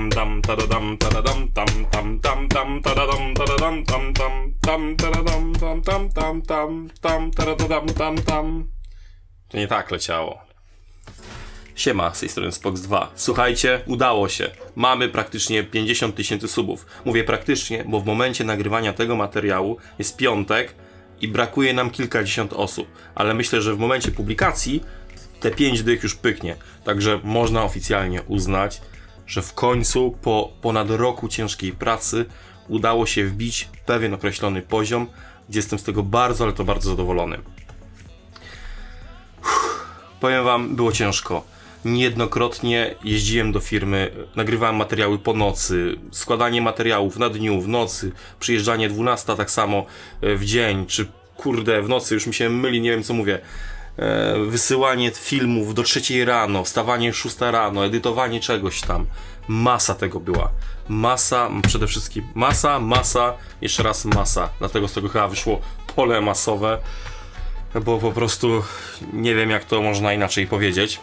tam tam tadadam tadadam tam tam tam tam tadadam tadadam tam tam tam tadadam tam tam tam tam tam tadadam tam tam To nie tak leciało. Siema, z tej strony Spox 2. Słuchajcie, udało się. Mamy praktycznie 50 tysięcy subów. Mówię praktycznie, bo w momencie nagrywania tego materiału jest piątek i brakuje nam kilkadziesiąt osób. Ale myślę, że w momencie publikacji te 5 dych już pyknie. Także można oficjalnie uznać, że w końcu po ponad roku ciężkiej pracy udało się wbić pewien określony poziom, gdzie jestem z tego bardzo, ale to bardzo zadowolony. Powiem wam, było ciężko. Niejednokrotnie jeździłem do firmy, nagrywałem materiały po nocy, składanie materiałów na dniu, w nocy, przyjeżdżanie 12 tak samo e, w dzień, czy kurde, w nocy, już mi się myli, nie wiem co mówię. E, Wysyłanie filmów do trzeciej rano, wstawanie 6 rano, edytowanie czegoś tam. Masa tego była. Masa, przede wszystkim masa, masa, jeszcze raz masa. Dlatego z tego chyba wyszło pole masowe bo po prostu nie wiem, jak to można inaczej powiedzieć.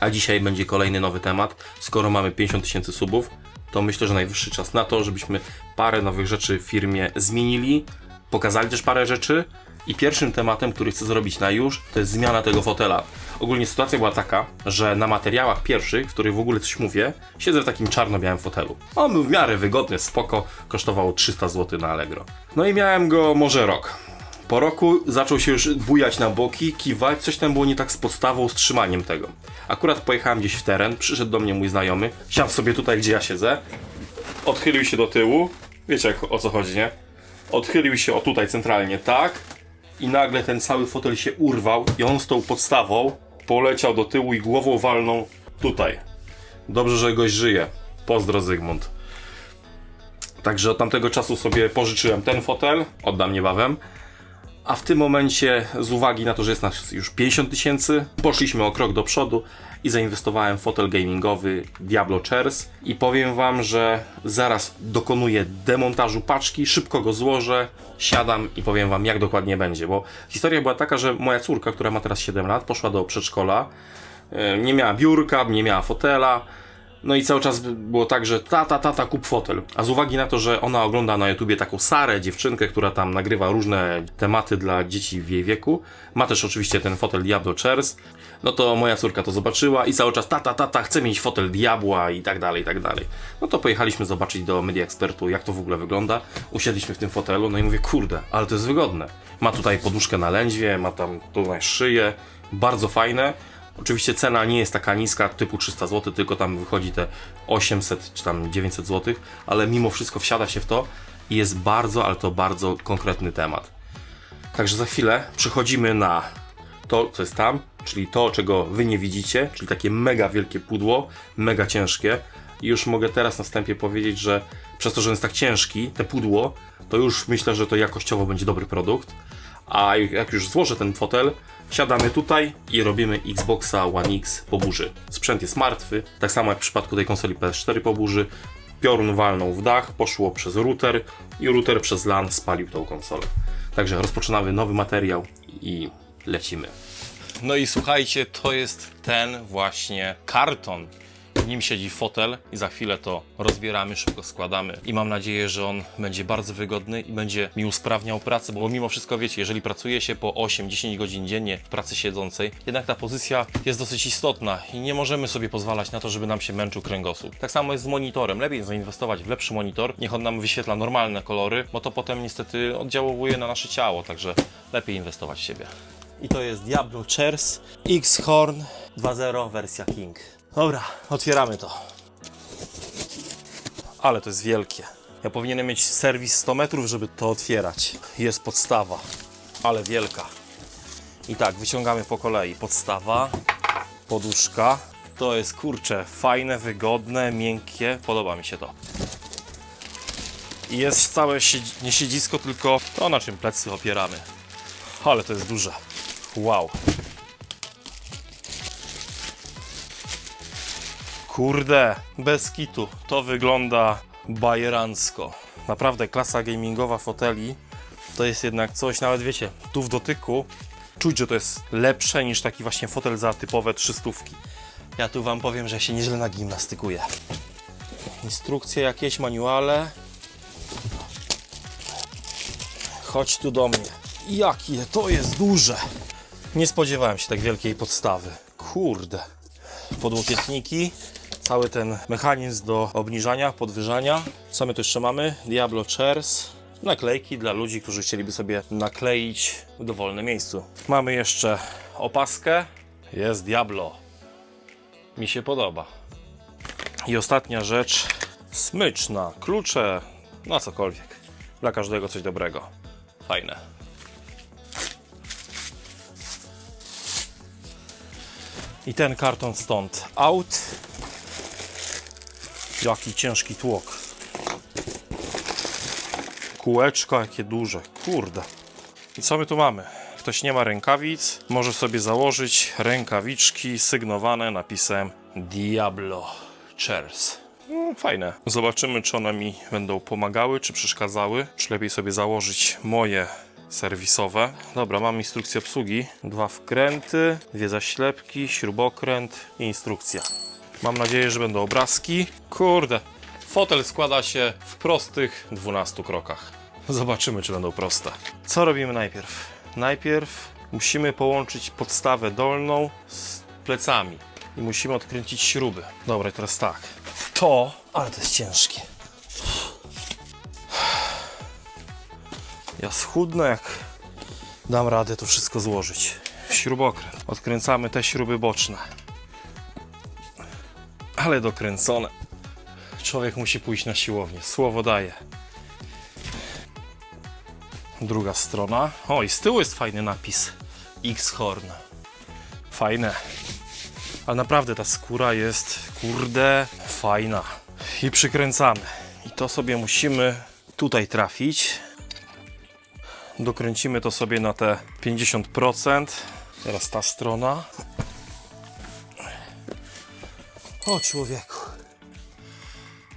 A dzisiaj będzie kolejny nowy temat. Skoro mamy 50 tysięcy subów, to myślę, że najwyższy czas na to, żebyśmy parę nowych rzeczy w firmie zmienili, pokazali też parę rzeczy. I pierwszym tematem, który chcę zrobić na już, to jest zmiana tego fotela. Ogólnie sytuacja była taka, że na materiałach pierwszych, w których w ogóle coś mówię, siedzę w takim czarno-białym fotelu. On był w miarę wygodny, spoko, kosztował 300 zł na Allegro. No i miałem go może rok. Po roku zaczął się już bujać na boki, kiwać, coś tam było nie tak z podstawą, z trzymaniem tego. Akurat pojechałem gdzieś w teren, przyszedł do mnie mój znajomy, siadł sobie tutaj, gdzie ja siedzę, odchylił się do tyłu, wiecie jak, o co chodzi, nie? Odchylił się o tutaj centralnie, tak, i nagle ten cały fotel się urwał i on z tą podstawą poleciał do tyłu i głową walnął tutaj. Dobrze, że goś żyje. Pozdro Zygmunt. Także od tamtego czasu sobie pożyczyłem ten fotel, oddam niebawem. A w tym momencie, z uwagi na to, że jest nas już 50 tysięcy, poszliśmy o krok do przodu i zainwestowałem w fotel gamingowy Diablo Chairs. I powiem Wam, że zaraz dokonuję demontażu paczki, szybko go złożę, siadam i powiem Wam, jak dokładnie będzie. Bo historia była taka, że moja córka, która ma teraz 7 lat, poszła do przedszkola, e, nie miała biurka, nie miała fotela. No i cały czas było tak, że tata, tata, kup fotel. A z uwagi na to, że ona ogląda na YouTubie taką Sarę, dziewczynkę, która tam nagrywa różne tematy dla dzieci w jej wieku, ma też oczywiście ten fotel Diablo Chairs, no to moja córka to zobaczyła i cały czas tata, tata, chcę mieć fotel Diabła i tak dalej, i tak dalej. No to pojechaliśmy zobaczyć do Media Expertu, jak to w ogóle wygląda. Usiedliśmy w tym fotelu, no i mówię, kurde, ale to jest wygodne. Ma tutaj poduszkę na lędźwie, ma tam tutaj szyję, bardzo fajne. Oczywiście cena nie jest taka niska, typu 300 zł, tylko tam wychodzi te 800 czy tam 900 zł, ale mimo wszystko wsiada się w to i jest bardzo, ale to bardzo konkretny temat. Także za chwilę przechodzimy na to, co jest tam, czyli to, czego wy nie widzicie, czyli takie mega wielkie pudło, mega ciężkie. I już mogę teraz na wstępie powiedzieć, że przez to, że jest tak ciężki, te pudło, to już myślę, że to jakościowo będzie dobry produkt. A jak już złożę ten fotel, siadamy tutaj i robimy Xboxa One X po burzy. Sprzęt jest martwy, tak samo jak w przypadku tej konsoli PS4 po burzy. Piorun walnął w dach, poszło przez router i router przez LAN spalił tą konsolę. Także rozpoczynamy nowy materiał i lecimy. No i słuchajcie, to jest ten właśnie karton. Nim siedzi fotel i za chwilę to rozbieramy, szybko składamy i mam nadzieję, że on będzie bardzo wygodny i będzie mi usprawniał pracę, bo mimo wszystko wiecie, jeżeli pracuje się po 8-10 godzin dziennie w pracy siedzącej, jednak ta pozycja jest dosyć istotna i nie możemy sobie pozwalać na to, żeby nam się męczył kręgosłup. Tak samo jest z monitorem. Lepiej zainwestować w lepszy monitor, niech on nam wyświetla normalne kolory, bo to potem niestety oddziałuje na nasze ciało, także lepiej inwestować w siebie. I to jest Diablo Chairs X-Horn 2.0 wersja King. Dobra, otwieramy to. Ale to jest wielkie. Ja powinienem mieć serwis 100 metrów, żeby to otwierać. Jest podstawa, ale wielka. I tak, wyciągamy po kolei. Podstawa, poduszka. To jest kurcze, fajne, wygodne, miękkie. Podoba mi się to. I jest całe siedzi- nie siedzisko, tylko to na czym plecy opieramy. Ale to jest duże. Wow. Kurde, bez kitu. To wygląda bajerancko. Naprawdę klasa gamingowa foteli to jest jednak coś, nawet wiecie, tu w dotyku czuć, że to jest lepsze niż taki właśnie fotel za typowe trzystówki. Ja tu wam powiem, że się nieźle nagimnastykuję. Instrukcje jakieś, manuale. Chodź tu do mnie. Jakie to jest duże! Nie spodziewałem się tak wielkiej podstawy. Kurde. Podłokietniki, cały ten mechanizm do obniżania, podwyżania. Co my tu jeszcze mamy? Diablo Chairs. Naklejki dla ludzi, którzy chcieliby sobie nakleić w dowolnym miejscu. Mamy jeszcze opaskę. Jest Diablo. Mi się podoba. I ostatnia rzecz. Smycz na klucze, na cokolwiek. Dla każdego coś dobrego. Fajne. I ten karton stąd out. Jaki ciężki tłok. Kółeczka jakie duże. Kurde. I co my tu mamy? Ktoś nie ma rękawic, może sobie założyć rękawiczki sygnowane napisem Diablo Chairs. No, fajne. Zobaczymy, czy one mi będą pomagały, czy przeszkadzały. Czy lepiej sobie założyć moje serwisowe. Dobra, mam instrukcję obsługi. Dwa wkręty, dwie zaślepki, śrubokręt i instrukcja. Mam nadzieję, że będą obrazki. Kurde, fotel składa się w prostych 12 krokach. Zobaczymy, czy będą proste. Co robimy najpierw? Najpierw musimy połączyć podstawę dolną z plecami i musimy odkręcić śruby. Dobra, teraz tak. To, ale to jest ciężkie. Ja schudnę, jak dam radę to wszystko złożyć. Śrubokręt. Odkręcamy te śruby boczne. Ale dokręcone. Człowiek musi pójść na siłownię. Słowo daje. Druga strona. O, i z tyłu jest fajny napis. X-Horn. Fajne. Ale naprawdę ta skóra jest, kurde, fajna. I przykręcamy. I to sobie musimy tutaj trafić. Dokręcimy to sobie na te 50%. Teraz ta strona. O człowieku.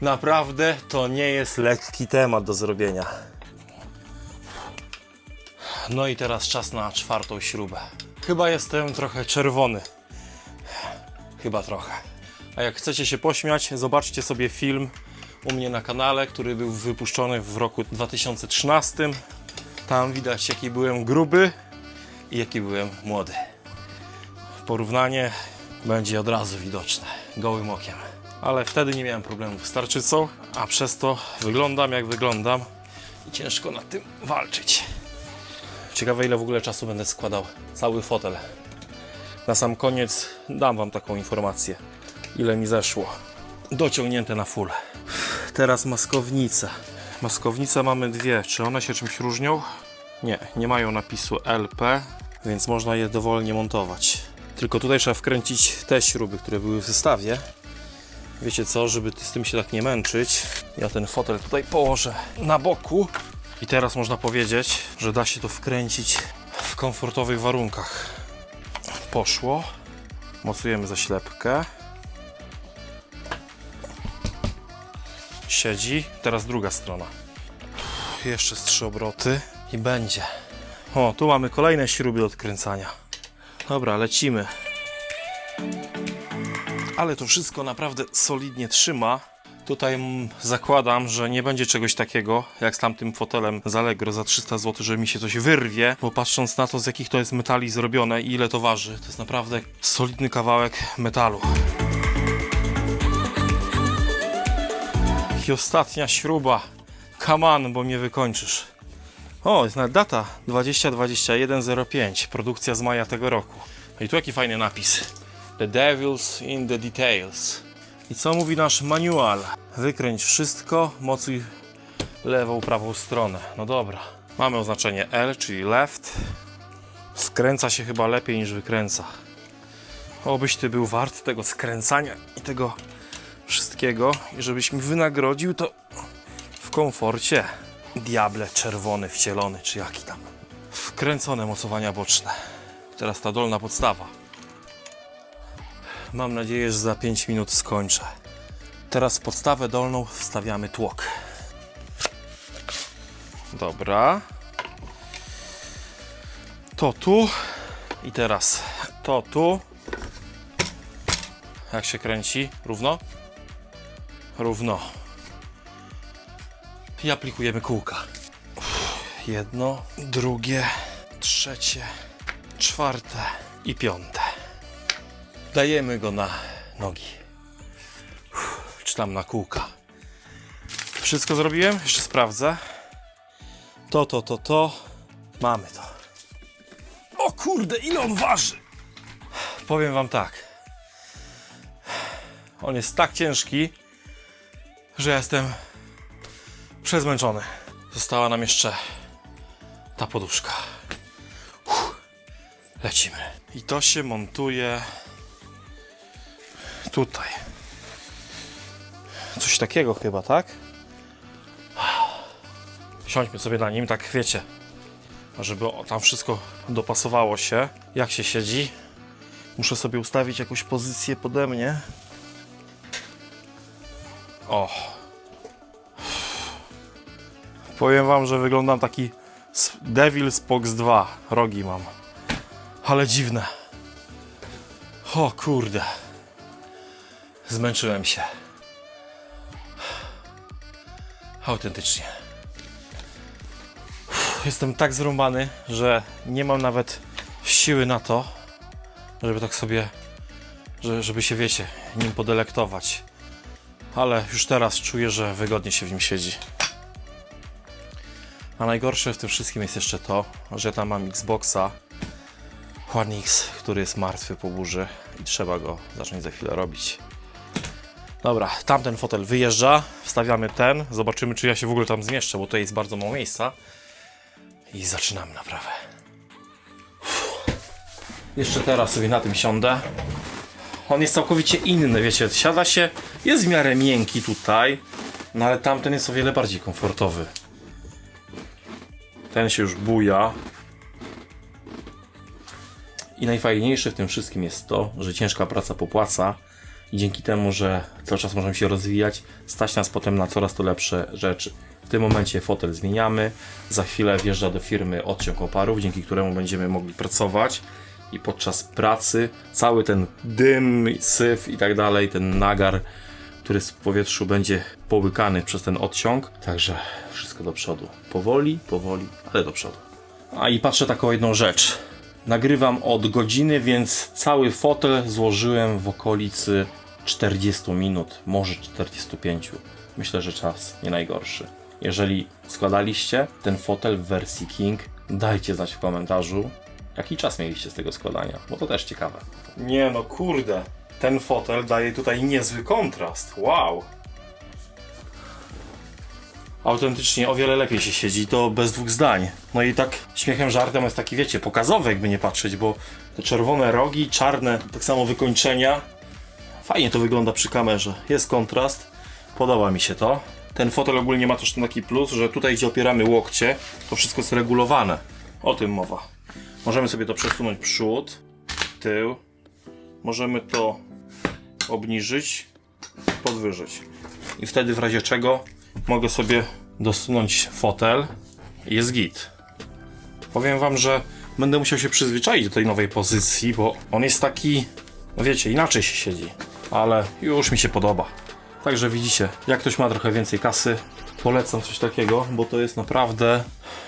Naprawdę to nie jest lekki temat do zrobienia. No i teraz czas na czwartą śrubę. Chyba jestem trochę czerwony. Chyba trochę. A jak chcecie się pośmiać, zobaczcie sobie film u mnie na kanale, który był wypuszczony w roku 2013. Tam widać, jaki byłem gruby i jaki byłem młody. Porównanie będzie od razu widoczne, gołym okiem. Ale wtedy nie miałem problemów z tarczycą, a przez to wyglądam jak wyglądam i ciężko nad tym walczyć. Ciekawe ile w ogóle czasu będę składał cały fotel. Na sam koniec dam Wam taką informację, ile mi zeszło. Dociągnięte na full. Teraz maskownice. Maskownice mamy dwie. Czy one się czymś różnią? Nie, nie mają napisu LP, więc można je dowolnie montować. Tylko tutaj trzeba wkręcić te śruby, które były w zestawie. Wiecie co, żeby z tym się tak nie męczyć, ja ten fotel tutaj położę na boku. I teraz można powiedzieć, że da się to wkręcić w komfortowych warunkach. Poszło. Mocujemy zaślepkę. Siedzi. Teraz druga strona. Jeszcze z trzy obroty i będzie. O, tu mamy kolejne śruby odkręcania. Dobra, lecimy. Ale to wszystko naprawdę solidnie trzyma. Tutaj mm, zakładam, że nie będzie czegoś takiego jak z tamtym fotelem z Allegro za 300 zł, że mi się coś wyrwie, bo patrząc na to z jakich to jest metali zrobione i ile to waży, to jest naprawdę solidny kawałek metalu. I ostatnia śruba. On, bo mnie wykończysz. O, jest nawet data 2021-05, produkcja z maja tego roku. No I tu jaki fajny napis. The Devil's in the Details. I co mówi nasz manual? Wykręć wszystko, mocuj lewą, prawą stronę. No dobra. Mamy oznaczenie L, czyli left. Skręca się chyba lepiej niż wykręca. Obyś ty był wart tego skręcania i tego wszystkiego i żebyś mi wynagrodził to w komforcie. Diable czerwony wcielony, czy jaki tam. Wkręcone mocowania boczne. Teraz ta dolna podstawa. Mam nadzieję, że za 5 minut skończę. Teraz w podstawę dolną wstawiamy tłok. Dobra. To tu. I teraz to tu. Jak się kręci? Równo? Równo. I aplikujemy kółka. Jedno, drugie, trzecie, czwarte i piąte. Dajemy go na nogi. Czy tam na kółka. Wszystko zrobiłem? Jeszcze sprawdzę. To, to, to, to. Mamy to. O kurde, ile on waży? Powiem wam tak. On jest tak ciężki, że jestem przezmęczony. Została nam jeszcze ta poduszka. Uff. Lecimy. I to się montuje tutaj. Coś takiego chyba, tak? Siądźmy sobie na nim, tak wiecie. Żeby tam wszystko dopasowało się. Jak się siedzi? Muszę sobie ustawić jakąś pozycję pode mnie. O. Powiem wam, że wyglądam taki s- Devil's Box 2. Rogi mam. Ale dziwne. O kurde. Zmęczyłem się. Autentycznie. Jestem tak zrąbany, że nie mam nawet siły na to, żeby tak sobie, że, żeby się wiecie, nim podelektować. Ale już teraz czuję, że wygodnie się w nim siedzi. A najgorsze w tym wszystkim jest jeszcze to, że tam mam Xboxa One X, który jest martwy po burzy i trzeba go zacząć za chwilę robić. Dobra, tamten fotel wyjeżdża, wstawiamy ten, zobaczymy czy ja się w ogóle tam zmieszczę, bo tutaj jest bardzo mało miejsca. I zaczynamy naprawę. Uff. Jeszcze teraz sobie na tym siądę. On jest całkowicie inny, wiecie, siada się, jest w miarę miękki tutaj, no ale tamten jest o wiele bardziej komfortowy. Ten się już buja. I najfajniejsze w tym wszystkim jest to, że ciężka praca popłaca i dzięki temu, że cały czas możemy się rozwijać, stać nas potem na coraz to lepsze rzeczy. W tym momencie fotel zmieniamy, za chwilę wjeżdża do firmy odciąg oparów, dzięki któremu będziemy mogli pracować i podczas pracy cały ten dym, syf i tak dalej, ten nagar, który w powietrzu będzie połykany przez ten odciąg, także wszystko do przodu. Powoli, powoli, ale do przodu. A i patrzę taką jedną rzecz. Nagrywam od godziny, więc cały fotel złożyłem w okolicy 40 minut, może 45. Myślę, że czas nie najgorszy. Jeżeli składaliście ten fotel w wersji King, dajcie znać w komentarzu, jaki czas mieliście z tego składania, bo to też ciekawe. Nie no, kurde. Ten fotel daje tutaj niezły kontrast. Wow. Autentycznie o wiele lepiej się siedzi, to bez dwóch zdań. No i tak śmiechem, żartem jest taki, wiecie, pokazowy, jakby nie patrzeć, bo te czerwone rogi, czarne, tak samo wykończenia. Fajnie to wygląda przy kamerze. Jest kontrast, podoba mi się to. Ten fotel ogólnie ma też ten taki plus, że tutaj gdzie opieramy łokcie, to wszystko jest regulowane. O tym mowa. Możemy sobie to przesunąć przód, tył. Możemy to obniżyć, podwyżyć. I wtedy w razie czego mogę sobie dosunąć fotel i jest git. Powiem wam, że będę musiał się przyzwyczaić do tej nowej pozycji, bo on jest taki, no wiecie, inaczej się siedzi, ale już mi się podoba. Także widzicie, jak ktoś ma trochę więcej kasy, polecam coś takiego, bo to jest naprawdę,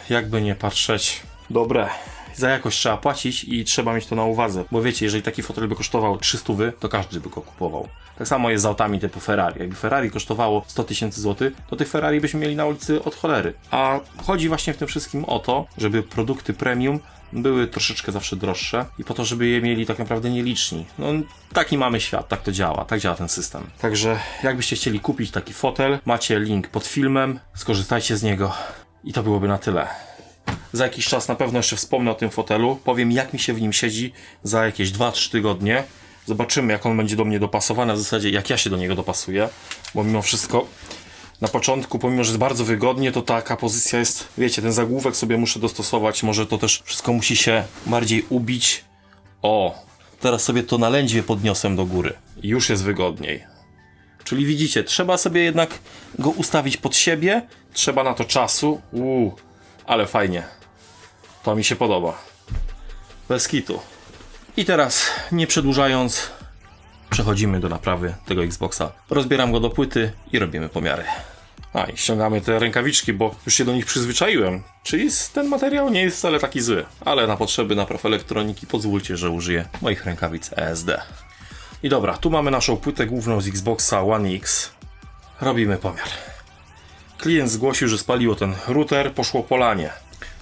jakby nie patrzeć, dobre. Za jakość trzeba płacić i trzeba mieć to na uwadze, bo wiecie, jeżeli taki fotel by kosztował 300, to każdy by go kupował. Tak samo jest z autami typu Ferrari. Jakby Ferrari kosztowało 100 tysięcy złotych, to tych Ferrari byśmy mieli na ulicy od cholery. A chodzi właśnie w tym wszystkim o to, żeby produkty premium były troszeczkę zawsze droższe i po to, żeby je mieli tak naprawdę nieliczni. No taki mamy świat, tak to działa, tak działa ten system. Także jakbyście chcieli kupić taki fotel, macie link pod filmem, skorzystajcie z niego i to byłoby na tyle. Za jakiś czas na pewno jeszcze wspomnę o tym fotelu. Powiem, jak mi się w nim siedzi za jakieś 2-3 tygodnie. Zobaczymy, jak on będzie do mnie dopasowany, w zasadzie jak ja się do niego dopasuję, bo mimo wszystko na początku, pomimo że jest bardzo wygodnie, to taka pozycja jest, wiecie, ten zagłówek sobie muszę dostosować, może to też wszystko musi się bardziej ubić. O, teraz sobie to na lędźwie podniosłem do góry już jest wygodniej. Czyli widzicie, trzeba sobie jednak go ustawić pod siebie, trzeba na to czasu. Uuu, ale fajnie. To mi się podoba. Bez kitu. I teraz, nie przedłużając, przechodzimy do naprawy tego Xboxa. Rozbieram go do płyty i robimy pomiary. A i ściągamy te rękawiczki, bo już się do nich przyzwyczaiłem. Czyli ten materiał nie jest wcale taki zły. Ale na potrzeby napraw elektroniki pozwólcie, że użyję moich rękawic ESD. I dobra, tu mamy naszą płytę główną z Xboxa One X. Robimy pomiar. Klient zgłosił, że spaliło ten router, poszło polanie.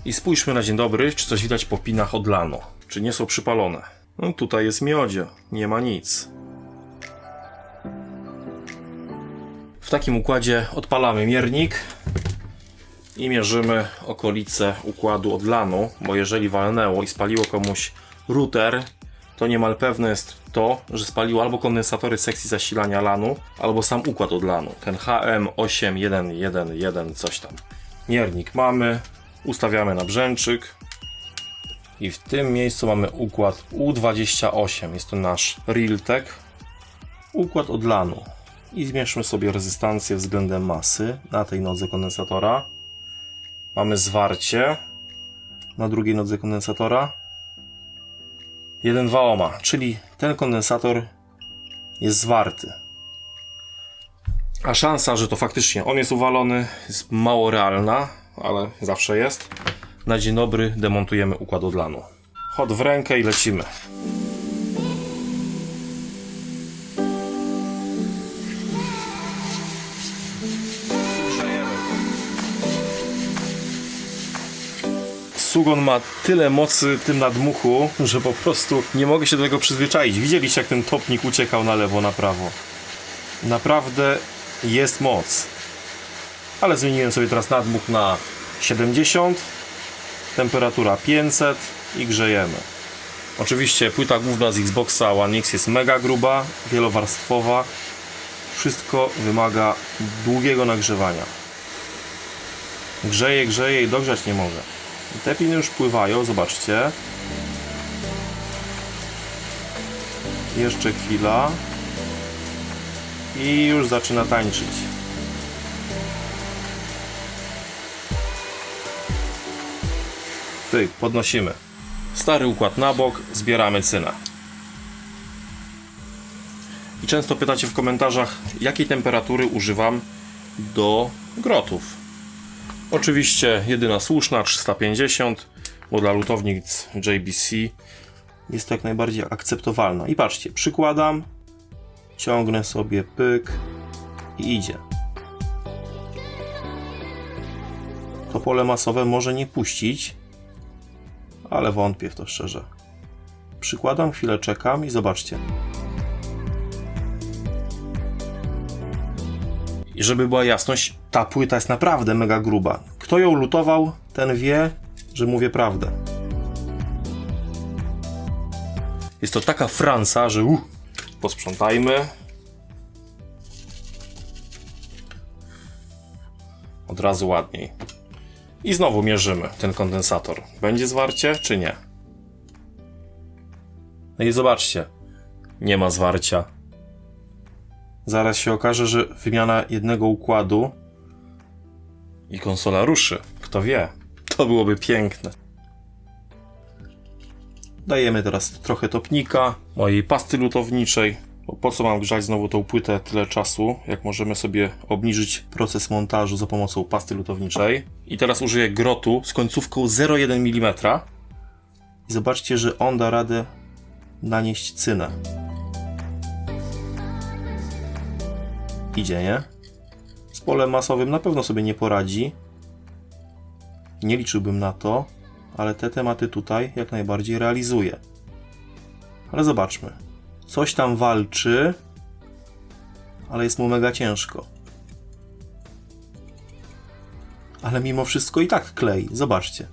I spójrzmy na dzień dobry, czy coś widać po pinach od lanu. Czy nie są przypalone. No tutaj jest miodzio, nie ma nic. W takim układzie odpalamy miernik i mierzymy okolice układu od lanu, bo jeżeli walnęło i spaliło komuś router, to niemal pewne jest to, że spaliło albo kondensatory sekcji zasilania lanu, albo sam układ od lanu, ten HM8111 coś tam. Miernik mamy, ustawiamy na brzęczyk. I w tym miejscu mamy układ U28, jest to nasz Realtek, układ od lanu. I zmierzmy sobie rezystancję względem masy na tej nodze kondensatora. Mamy zwarcie na drugiej nodze kondensatora. 1,2 ohma, czyli ten kondensator jest zwarty. A szansa, że to faktycznie on jest uwalony, jest mało realna, ale zawsze jest. Na dzień dobry demontujemy układ od lanu. Chod w rękę i lecimy. Sugon ma tyle mocy tym nadmuchu, że po prostu nie mogę się do tego przyzwyczaić. Widzieliście, jak ten topnik uciekał na lewo, na prawo. Naprawdę jest moc. Ale zmieniłem sobie teraz nadmuch na 70, temperatura 500 i grzejemy. Oczywiście płyta główna z Xboxa One X jest mega gruba, wielowarstwowa. Wszystko wymaga długiego nagrzewania. Grzeje, grzeje i dogrzać nie może. Te piny już pływają, zobaczcie. Jeszcze chwila. I już zaczyna tańczyć. Pyk, podnosimy. Stary układ na bok, zbieramy cynę. I często pytacie w komentarzach, jakiej temperatury używam do grotów. Oczywiście jedyna słuszna 350, bo dla lutownic JBC jest to jak najbardziej akceptowalna. I patrzcie, przykładam, ciągnę sobie pyk i idzie. To pole masowe może nie puścić, ale wątpię w to szczerze. Przykładam, chwilę czekam i zobaczcie. I żeby była jasność, ta płyta jest naprawdę mega gruba. Kto ją lutował, ten wie, że mówię prawdę. Jest to taka fransa, że uh, posprzątajmy. Od razu ładniej. I znowu mierzymy ten kondensator. Będzie zwarcie, czy nie? No i zobaczcie. Nie ma zwarcia. Zaraz się okaże, że wymiana jednego układu i konsola ruszy. Kto wie? To byłoby piękne. Dajemy teraz trochę topnika, mojej pasty lutowniczej. Po co mam grzać znowu tą płytę tyle czasu, jak możemy sobie obniżyć proces montażu za pomocą pasty lutowniczej. I teraz użyję grotu z końcówką 0,1 mm. I zobaczcie, że on da radę nanieść cynę. Idzie, nie? Z polem masowym na pewno sobie nie poradzi. Nie liczyłbym na to, ale te tematy tutaj jak najbardziej realizuje. Ale zobaczmy. Coś tam walczy, ale jest mu mega ciężko. Ale mimo wszystko i tak klei. Zobaczcie.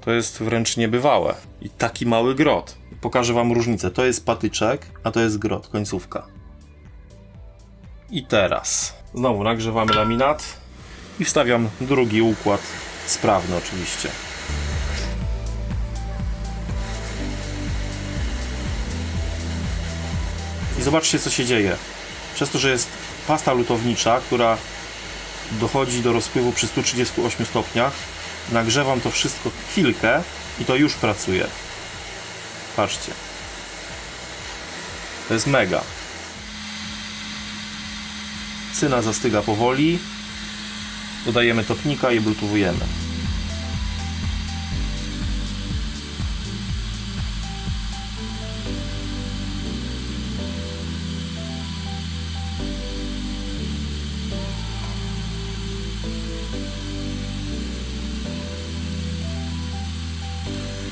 To jest wręcz niebywałe. I taki mały grot. Pokażę Wam różnicę. To jest patyczek, a to jest grot, końcówka. I teraz znowu nagrzewamy laminat i wstawiam drugi układ, sprawny oczywiście. Zobaczcie co się dzieje. Przez to, że jest pasta lutownicza, która dochodzi do rozpływu przy 138 stopniach, nagrzewam to wszystko chwilkę i to już pracuje. Patrzcie. To jest mega. Cyna zastyga powoli. Dodajemy topnika i bluetoothujemy.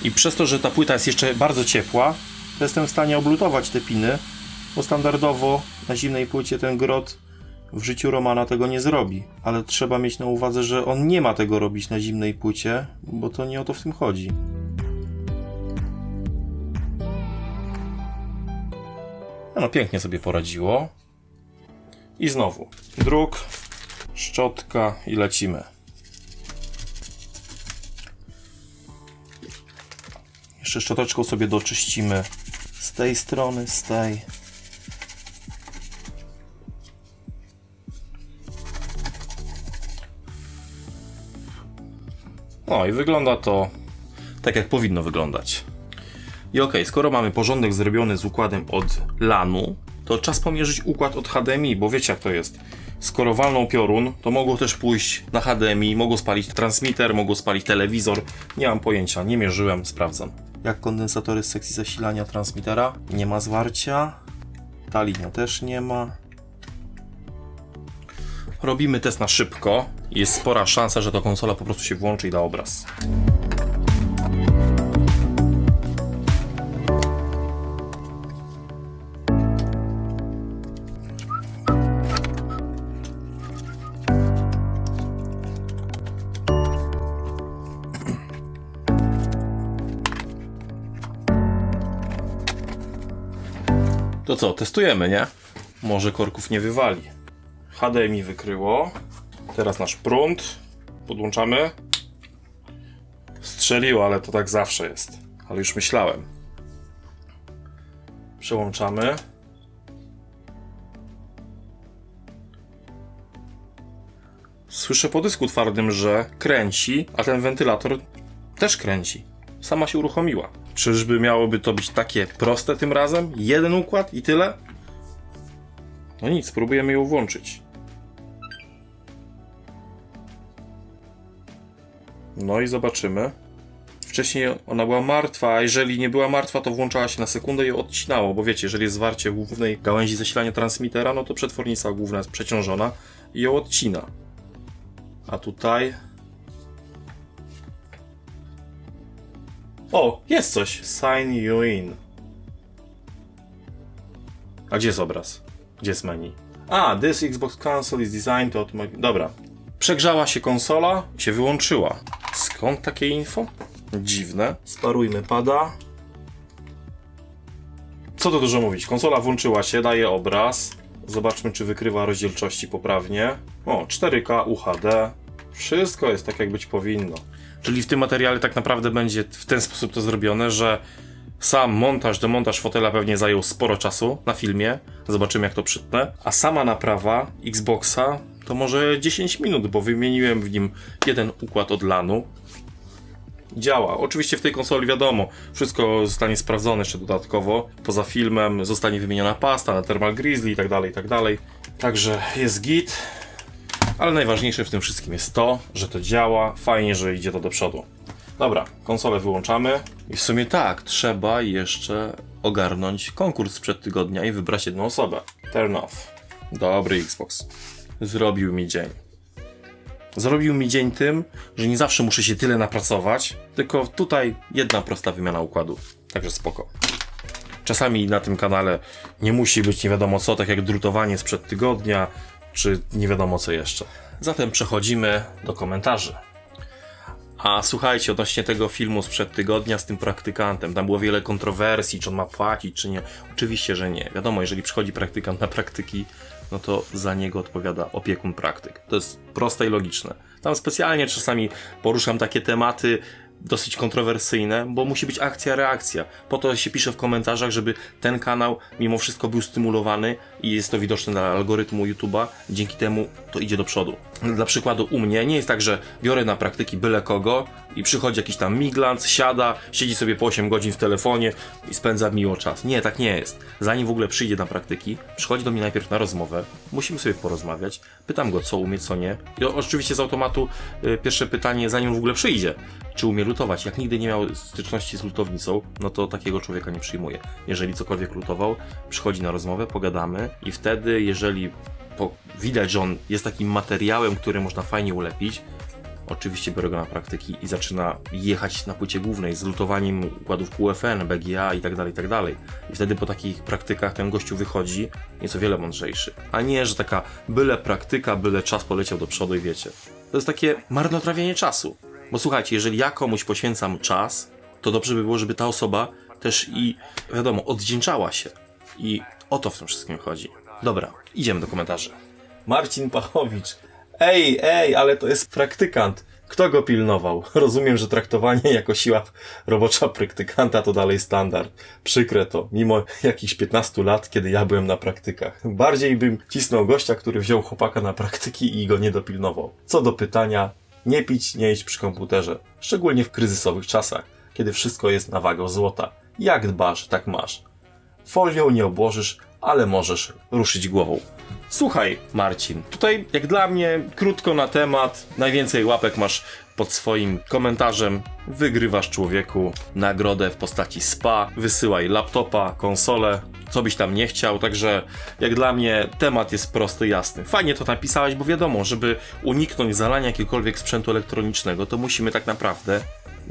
I przez to, że ta płyta jest jeszcze bardzo ciepła, jestem w stanie oblutować te piny, bo standardowo na zimnej płycie ten grot w życiu Romana tego nie zrobi. Ale trzeba mieć na uwadze, że on nie ma tego robić na zimnej płycie, bo to nie o to w tym chodzi. No pięknie sobie poradziło. I znowu druk, szczotka i lecimy. Jeszcze szczoteczką sobie doczyścimy z tej strony, z tej. No i wygląda to tak, jak powinno wyglądać. I okej, skoro mamy porządek zrobiony z układem od LANu, to czas pomierzyć układ od HDMI, bo wiecie jak to jest. Skoro walną piorun, to mogą też pójść na HDMI, mogą spalić transmitter, mogą spalić telewizor. Nie mam pojęcia, nie mierzyłem, sprawdzam. Jak kondensatory z sekcji zasilania transmitera, nie ma zwarcia. Ta linia też nie ma. Robimy test na szybko. Jest spora szansa, że to konsola po prostu się włączy i da obraz. Co, testujemy, nie? Może korków nie wywali. HDMI wykryło. Teraz nasz prąd. Podłączamy. Strzeliło, ale to tak zawsze jest. Ale już myślałem. Przełączamy. Słyszę po dysku twardym, że kręci, a ten wentylator też kręci. Sama się uruchomiła. Czyżby miałoby to być takie proste tym razem? Jeden układ i tyle? No nic, spróbujemy ją włączyć. No i zobaczymy. Wcześniej ona była martwa, a jeżeli nie była martwa, to włączała się na sekundę i ją odcinało, bo wiecie, jeżeli jest zwarcie głównej gałęzi zasilania transmitera, no to przetwornica główna jest przeciążona i ją odcina. A tutaj O, jest coś. Sign you in. A gdzie jest obraz? Gdzie jest menu? A, this Xbox console is designed to. Dobra. Przegrzała się konsola się wyłączyła. Skąd takie info? Dziwne. Sparujmy pada. Co to dużo mówić? Konsola włączyła się, daje obraz. Zobaczmy, czy wykrywa rozdzielczości poprawnie. O, 4K UHD. Wszystko jest tak, jak być powinno. Czyli w tym materiale tak naprawdę będzie w ten sposób to zrobione, że sam montaż, demontaż fotela pewnie zajął sporo czasu na filmie. Zobaczymy jak to przytnę. A sama naprawa Xboxa to może 10 minut, bo wymieniłem w nim jeden układ od LANu. Działa. Oczywiście w tej konsoli wiadomo, wszystko zostanie sprawdzone jeszcze dodatkowo. Poza filmem zostanie wymieniona pasta na Thermal Grizzly i tak dalej, i tak dalej. Także jest git. Ale najważniejsze w tym wszystkim jest to, że to działa, fajnie, że idzie to do przodu. Dobra, konsolę wyłączamy. I w sumie tak, trzeba jeszcze ogarnąć konkurs sprzed tygodnia i wybrać jedną osobę. Turn off. Dobry Xbox. Zrobił mi dzień. Zrobił mi dzień tym, że nie zawsze muszę się tyle napracować, tylko tutaj jedna prosta wymiana układu. Także spoko. Czasami na tym kanale nie musi być nie wiadomo co, tak jak drutowanie sprzed tygodnia, czy nie wiadomo co jeszcze. Zatem przechodzimy do komentarzy. A słuchajcie, odnośnie tego filmu sprzed tygodnia z tym praktykantem, tam było wiele kontrowersji, czy on ma płacić, czy nie. Oczywiście, że nie. Wiadomo, jeżeli przychodzi praktykant na praktyki, no to za niego odpowiada opiekun praktyk. To jest proste i logiczne. Tam specjalnie czasami poruszam takie tematy dosyć kontrowersyjne, bo musi być akcja, reakcja. Po to się pisze w komentarzach, żeby ten kanał mimo wszystko był stymulowany i jest to widoczne dla algorytmu YouTube'a. Dzięki temu to idzie do przodu. Dla przykładu u mnie nie jest tak, że biorę na praktyki byle kogo i przychodzi jakiś tam miglant, siada, siedzi sobie po 8 godzin w telefonie i spędza miło czas. Nie, tak nie jest. Zanim w ogóle przyjdzie na praktyki, przychodzi do mnie najpierw na rozmowę, musimy sobie porozmawiać, pytam go co umie, co nie. I oczywiście z automatu y, pierwsze pytanie, zanim w ogóle przyjdzie, czy umie lutować. Jak nigdy nie miał styczności z lutownicą, no to takiego człowieka nie przyjmuję. Jeżeli cokolwiek lutował, przychodzi na rozmowę, pogadamy i wtedy, jeżeli po, widać, że on jest takim materiałem, który można fajnie ulepić, oczywiście biorę go na praktyki i zaczyna jechać na płycie głównej z lutowaniem układów QFN, BGA i tak dalej, i tak dalej. I wtedy po takich praktykach ten gościu wychodzi nieco wiele mądrzejszy. A nie, że taka byle praktyka, byle czas poleciał do przodu i wiecie. To jest takie marnotrawienie czasu. Bo słuchajcie, jeżeli ja komuś poświęcam czas, to dobrze by było, żeby ta osoba też i, wiadomo, oddzięczała się. I o to w tym wszystkim chodzi. Dobra, idziemy do komentarzy. Marcin Pachowicz. Ej, ej, ale to jest praktykant. Kto go pilnował? Rozumiem, że traktowanie jako siła robocza praktykanta to dalej standard. Przykre to, mimo jakichś 15 lat, kiedy ja byłem na praktykach. Bardziej bym cisnął gościa, który wziął chłopaka na praktyki i go nie dopilnował. Co do pytania, nie pić, nie jeść przy komputerze. Szczególnie w kryzysowych czasach, kiedy wszystko jest na wagę złota. Jak dbasz, tak masz. Folią nie obłożysz, ale możesz ruszyć głową. Słuchaj, Marcin, tutaj jak dla mnie krótko na temat, najwięcej łapek masz pod swoim komentarzem. Wygrywasz człowieku nagrodę w postaci spa, wysyłaj laptopa, konsolę, co byś tam nie chciał, także jak dla mnie temat jest prosty, jasny. Fajnie to napisałeś, bo wiadomo, żeby uniknąć zalania jakiegokolwiek sprzętu elektronicznego, to musimy tak naprawdę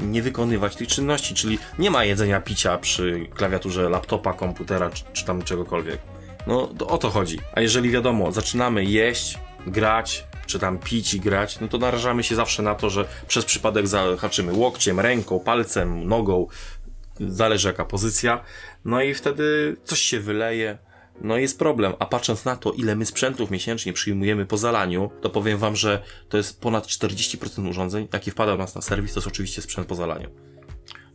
nie wykonywać tych czynności, czyli nie ma jedzenia, picia przy klawiaturze laptopa, komputera czy, czy tam czegokolwiek. No to o to chodzi. A jeżeli wiadomo, zaczynamy jeść, grać, czy tam pić i grać, no to narażamy się zawsze na to, że przez przypadek zahaczymy łokciem, ręką, palcem, nogą, zależy jaka pozycja, no i wtedy coś się wyleje. No jest problem, a patrząc na to, ile my sprzętów miesięcznie przyjmujemy po zalaniu, to powiem wam, że to jest ponad 40% urządzeń, jakie wpada nas na serwis, to jest oczywiście sprzęt po zalaniu.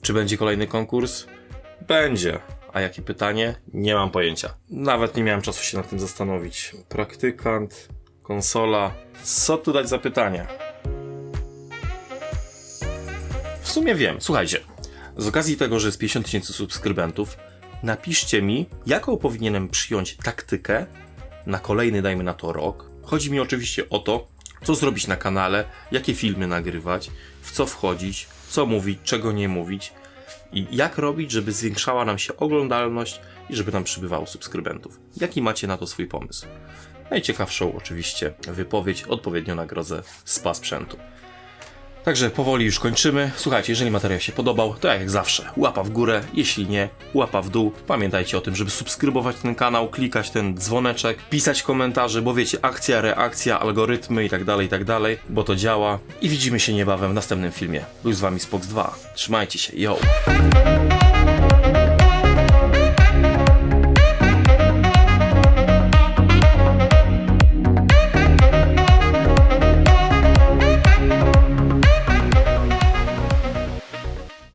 Czy będzie kolejny konkurs? Będzie. A jakie pytanie? Nie mam pojęcia. Nawet nie miałem czasu się nad tym zastanowić. Praktykant, konsola. Co tu dać za pytanie? W sumie wiem. Słuchajcie, z okazji tego, że jest 50 tysięcy subskrybentów, napiszcie mi, jaką powinienem przyjąć taktykę na kolejny, dajmy na to rok. Chodzi mi oczywiście o to, co zrobić na kanale, jakie filmy nagrywać, w co wchodzić, co mówić, czego nie mówić i jak robić, żeby zwiększała nam się oglądalność i żeby nam przybywało subskrybentów. Jaki macie na to swój pomysł? Najciekawszą oczywiście wypowiedź, odpowiednio nagrodzę spa sprzętu. Także powoli już kończymy. Słuchajcie, jeżeli materiał się podobał, to jak zawsze, łapa w górę, jeśli nie, łapa w dół. Pamiętajcie o tym, żeby subskrybować ten kanał, klikać ten dzwoneczek, pisać komentarze, bo wiecie, akcja, reakcja, algorytmy i tak dalej, i tak dalej, bo to działa. I widzimy się niebawem w następnym filmie. Był z wami Spox 2. Trzymajcie się, yo!